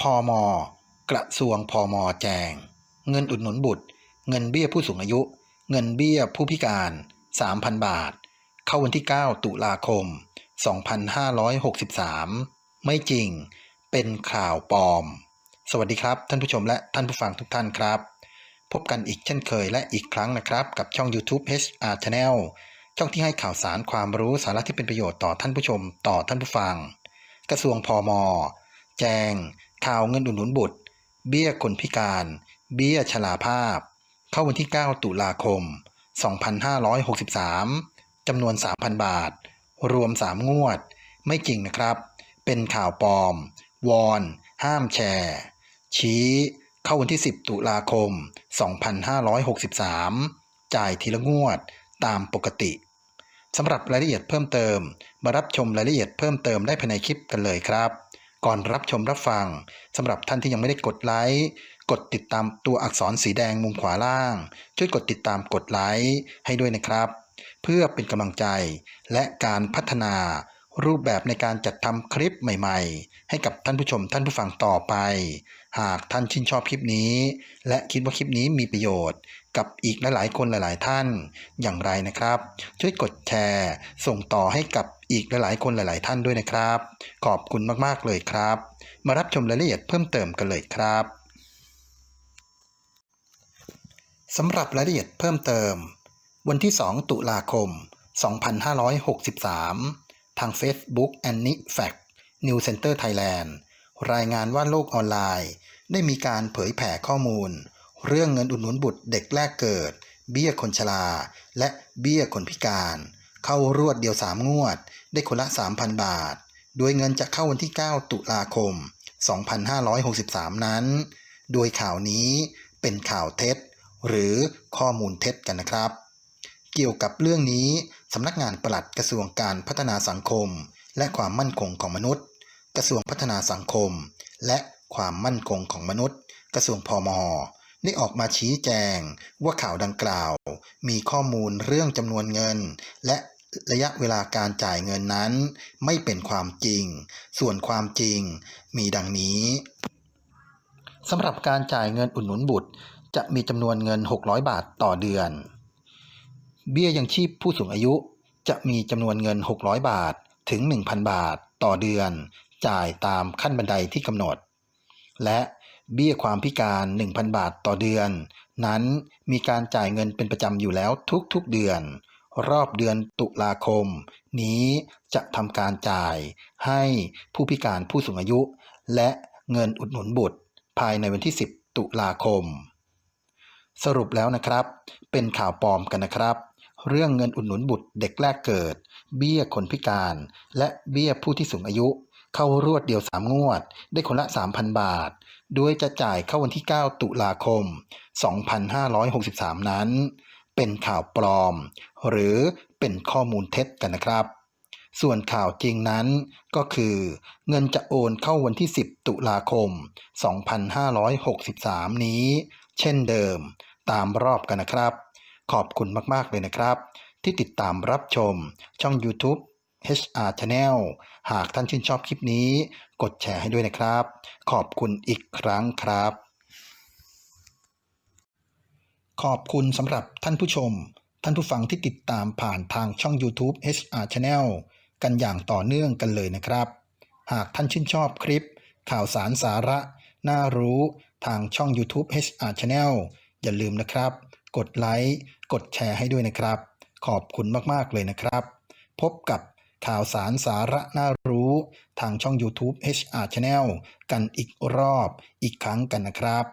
พอมกระทรวงพอมแจง เงินอุดหนุนบุตร เงินเบี้ยผู้สูงอายุ เงินเบี้ยผู้พิการ 3,000 บาท เข้าวันที่ 9 ตุลาคม 2563 ไม่จริง เป็นข่าวปลอม สวัสดีครับท่านผู้ชมและท่านผู้ฟังทุกท่านครับ พบกันอีกเช่นเคยและอีกครั้งนะครับ กับช่อง YouTube HR Channel ช่องที่ให้ข่าวสารความรู้สาระที่เป็นประโยชน์ต่อท่านผู้ชมต่อท่านผู้ฟัง กระทรวงพอมแจง ข่าวเงินอุดหนุนบุตร เบี้ยคนพิการ เบี้ยชราภาพ เข้าวันที่ 9 ตุลาคม 2563 จำนวน 3,000 บาท รวม 3 งวด ไม่จริงนะครับ เป็นข่าวปลอม วอน ห้ามแชร์ ชี้ เข้าวันที่ 10 ตุลาคม 2563 จ่ายทีละงวดตามปกติสำหรับรายละเอียดเพิ่มเติม มารับชมรายละเอียดเพิ่มเติมได้ภายในคลิปกันเลยครับ ก่อนรับชมรับฟังสำหรับท่านที่ยังไม่ได้กดไลค์กดติดตามตัวอักษรสีแดงมุมขวาล่าง ช่วยกดติดตามกดไลค์ให้ด้วยนะครับ เพื่อเป็นกำลังใจและการพัฒนา รูปแบบในการจัดทำคลิปใหม่ๆ ให้กับท่านผู้ชมท่านผู้ฟังต่อไป หากท่านชื่นชอบคลิปนี้ และคิดว่าคลิปนี้มีประโยชน์ กับอีกหลายๆคนหลาย ๆ ท่านอย่างไรนะครับ ช่วยกดแชร์ ส่งต่อให้กับอีกหลายๆ คนหลาย ๆ ท่านด้วยนะครับ ขอบคุณมากๆเลยครับ มารับชมรายละเอียดเพิ่มเติมกันเลยครับสำหรับรายละเอียดเพิ่มเติม วันที่ 2 ตุลาคม 2563 ทาง Facebook a n n i Fact New Center Thailand รายงานว่าโลกออนไลน์ ได้มีการเผยแผ่ข้อมูล เรื่องเงินอุดหนุนบุตรเด็กแรกเกิด เบี้ยคนชรา และเบี้ยคนพิการ เข้ารวดเดียว 3 งวด ได้คนละ 3,000 บาท โดยเงินจะเข้าวันที่ 9 ตุลาคม 2563 นั้น โดยข่าวนี้เป็นข่าวเท็จ หรือข้อมูลเท็จกันนะครับ เกี่ยวกับเรื่องนี้สำนักงานปลัดกระทรวงการพัฒนาสังคม และความมั่นคงของมนุษย์ กระทรวงพัฒนาสังคม และความมั่นคงของมนุษย์ กระทรวงพมได้ออกมาชี้แจงว่าข่าวดังกล่าว มีข้อมูลเรื่องจำนวนเงิน และระยะเวลาการจ่ายเงินนั้น ไม่เป็นความจริง ส่วนความจริงมีดังนี้สำหรับการจ่ายเงินอุดหนุนบุตร จะมีจำนวนเงิน 600 บาทต่อเดือน เบี้ยยังชีพผู้สูงอายุ จะมีจำนวนเงิน 600 บาทถึง 1,000 บาทต่อเดือน จ่ายตามขั้นบันไดที่กำหนด และเบี้ยความพิการ 1,000 บาทต่อเดือน นั้นมีการจ่ายเงินเป็นประจำอยู่แล้วทุกๆเดือน รอบเดือนตุลาคม นี้จะทำการจ่ายให้ผู้พิการผู้สูงอายุ และเงินอุดหนุนบุตร ภายในวันที่ 10 ตุลาคม สรุปแล้วนะครับ เป็นข่าวปลอมกันนะครับ เรื่องเงินอุดหนุนบุตรเด็กแรกเกิด เบี้ยคนพิการ และเบี้ยผู้ที่สูงอายุ เข้ารวดเดียว3งวด ได้คนละ 3,000 บาท โดยจะจ่ายเข้าวันที่ 9 ตุลาคม 2563 นั้น เป็นข่าวปลอม หรือเป็นข้อมูลเท็จกันนะครับ ส่วนข่าวจริงนั้นก็คือ เงินจะโอนเข้าวันที่ 10 ตุลาคม 2563 นี้ เช่นเดิม ตามรอบกันนะครับ ขอบคุณมาก ๆ เลยนะครับ ที่ติดตามรับชมช่อง YouTube HR Channel หากท่านชื่นชอบคลิปนี้ กดแชร์ให้ด้วยนะครับ ขอบคุณอีกครั้งครับ ขอบคุณสำหรับท่านผู้ชม ท่านผู้ฟังที่ติดตามผ่านทางช่อง YouTube HR Channel กันอย่างต่อเนื่องกันเลยนะครับ หากท่านชื่นชอบคลิป ข่าวสารสาระ น่ารู้ทางช่อง YouTube HR Channel อย่าลืมนะครับ กดไลค์ กดแชร์ให้ด้วยนะครับ ขอบคุณมาก ๆ เลยนะครับ พบกับข่าวสารสาระน่ารู้ทางช่อง YouTube HR Channel กันอีกรอบอีกครั้งกันนะครับ